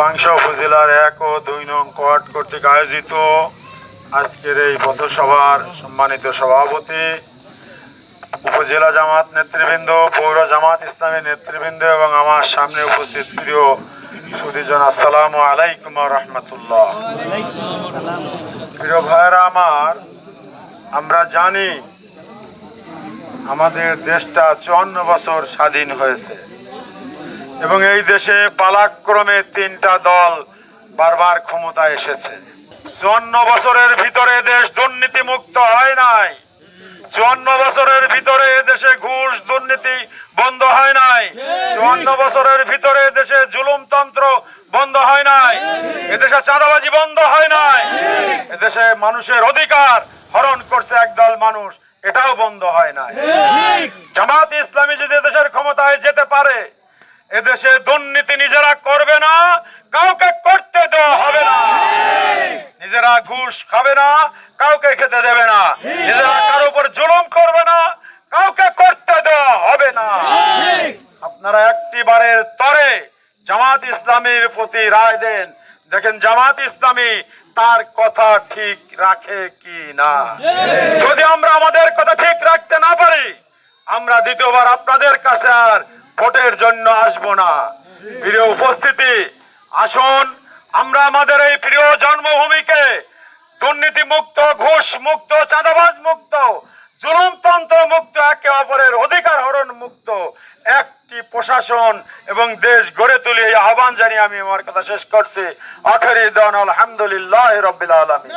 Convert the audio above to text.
পাংশা উপজেলার এক ও দুই নং কোয়ার্ড কর্তৃক আয়োজিত আজকের এই পথসভার সম্মানিত সভাপতি, উপজেলা জামাত নেতৃবৃন্দ, পৌর জামাত ইসলামী নেতৃবৃন্দ এবং আমার সামনে উপস্থিত প্রিয় সুদীজন আসসালামু আলাইকুম রহমতুল্লাহ। প্রিয় ভাইরা আমার, আমরা জানি আমাদের দেশটা চুয়ান্ন বছর স্বাধীন হয়েছে। এবং এই দেশে পালাক্রমে তিনটা দল বারবার ক্ষমতায় এসেছে। চুয়ান্ন বছরের ভিতরে দেশ দুর্নীতি মুক্ত হয় নাই। চুয়ান্ন বছরের ভিতরে দেশে ঘুষ দুর্নীতি বন্ধ হয় নাই। চুয়ান্ন বছরের ভিতরে দেশে জুলুমতন্ত্র বন্ধ হয় নাই। এদেশে চাঁদাবাজি বন্ধ হয় নাই। এদেশে মানুষের অধিকার হরণ করছে একদল মানুষ এটাও বন্ধ হয় নাই। জামাত ইসলামী যদি দেশের ক্ষমতায় যেতে পারে এদেশে দুর্নীতি নিজেরা করবে না, কাউকে করতে দেওয়া হবে না। নিজেরা ঘুষ খাবে না, কাউকে খেতে দেবে না। নিজেরা কারও উপর জুলুম করবে না, কাউকে করতে দেওয়া হবে না। আপনারা একটি বারের তরে জামাত ইসলামীর প্রতি রায় দেন। দেখেন, জামাত ইসলামী তার কথা ঠিক রাখে কি না? যদি আমরা আমাদের কথা ঠিক রাখতে না পারি, আমরা দ্বিতীয়বার আপনাদের কাছে আর ভোটের জন্য আসব না। প্রিয় উপস্থিতি আসুন আমরা আমাদের এই প্রিয় জন্মভূমিকে দুর্নীতি মুক্ত ঘুষ মুক্ত চাঁদাবাজ মুক্ত জুলুমতন্ত্র মুক্ত একে অপরের অধিকার হরণ মুক্ত একটি প্রশাসন এবং দেশ গড়ে তুলে এই আহ্বান জানিয়ে আমি আমার কথা শেষ করছি। আখেরি দান আলহামদুলিল্লাহ রবিল আলমী